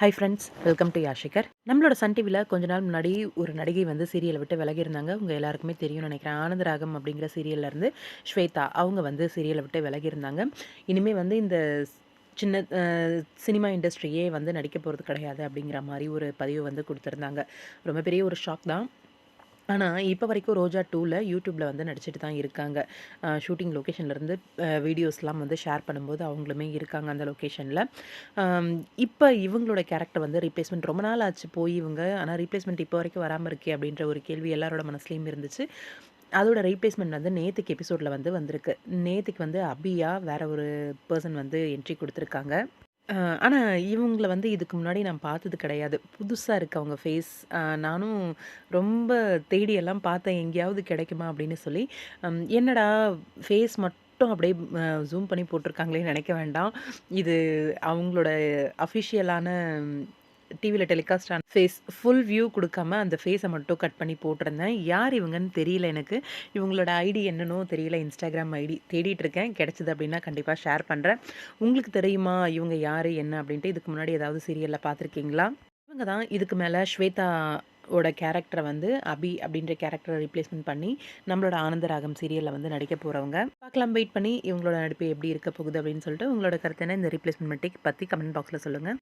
High friends welcome to யாஷிகர் நம்மளோட Sun டிவியில் கொஞ்ச நாள் முன்னாடி ஒரு நடிகை வந்து சீரியலை விட்டு விலகியிருந்தாங்க. உங்கள் எல்லாருக்குமே தெரியும்னு நினைக்கிறேன். ஆனந்தராகம் அப்படிங்கிற சீரியல்ல இருந்து ஸ்வேதா அவங்க வந்து சீரியலை விட்டு விலகியிருந்தாங்க. இனிமேல் வந்து இந்த சின்ன சினிமா இண்டஸ்ட்ரியே வந்து நடிக்க போகிறது கிடையாது அப்படிங்கிற மாதிரி ஒரு பதிவு வந்து கொடுத்துருந்தாங்க. ரொம்ப பெரிய ஒரு ஷாக் தான். ஆனால் இப்போ வரைக்கும் ரோஜா டூவில் யூடியூப்பில் வந்து நடிச்சிட்டு தான் இருக்காங்க. ஷூட்டிங் லொக்கேஷன்லேருந்து வீடியோஸ்லாம் வந்து ஷேர் பண்ணும்போது அவங்களுமே இருக்காங்க அந்த லொக்கேஷனில் இப்போ இவங்களோட கேரக்டர் வந்து ரீப்ளேஸ்மெண்ட் ரொம்ப நாள் ஆச்சு போய் இவங்க. ஆனால் ரீப்ளேஸ்மெண்ட் இப்போ வரைக்கும் வராமல் இருக்கே அப்படின்ற ஒரு கேள்வி எல்லாரோட மனசுலையும் இருந்துச்சு. அதோட ரீப்ளேஸ்மெண்ட் வந்து நேத்துக்கு எபிசோடில் வந்து வந்திருக்கு. நேத்துக்கு வந்து அபியா வேற ஒரு பர்சன் வந்து என்ட்ரி கொடுத்துருக்காங்க. ஆனால் இவங்கள வந்து இதுக்கு முன்னாடி நான் பார்த்தது கிடையாது. புதுசாக இருக்கு அவங்க ஃபேஸ். நானும் ரொம்ப தேடி எல்லாம் பார்த்தேன். எங்கேயாவது கிடைக்குமா அப்படின்னு சொல்லி. என்னடா ஃபேஸ் மட்டும் அப்படியே ஜூம் பண்ணி போட்டிருக்காங்களே நினைக்க வேண்டாம். இது அவங்களோட அஃபிஷியலான டிவியில் டெலிகாஸ்ட் ஆன ஃபேஸ் ஃபுல் வியூ கொடுக்காம அந்த ஃபேஸை மட்டும் கட் பண்ணி போட்டிருந்தேன். யார் இவங்கன்னு தெரியல எனக்கு. இவங்களோட ஐடி என்னன்னோ தெரியல. இன்ஸ்டாகிராம் ஐடி தேடிட்டு இருக்கேன். கிடச்சிது அப்படின்னா கண்டிப்பாக ஷேர் பண்ணுறேன் உங்களுக்கு தெரியுமா? இவங்க யார்? என்ன? அப்படின்ட்டு இதுக்கு முன்னாடி ஏதாவது சீரியலில் பார்த்துருக்கீங்களா? இவங்க தான் இதுக்கு மேலே ஸ்வேதா ஓட கேரக்டரை வந்து அபி அப்படின்ற கேரக்டரை ரீப்ளேஸ்மெண்ட் பண்ணி நம்மளோட ஆனந்தராகம் சீரியலில் வந்து நடிக்க போகிறவங்க பார்க்கலாம் வெயிட் பண்ணி இவங்களோட நடிப்பு எப்படி இருக்க போகுது அப்படின்னு சொல்லிட்டு உங்களோட கருத்து என்ன? இந்த ரீப்ளேஸ்மெண்ட் பற்றி கமெண்ட் பாக்ஸில் சொல்லுங்கள்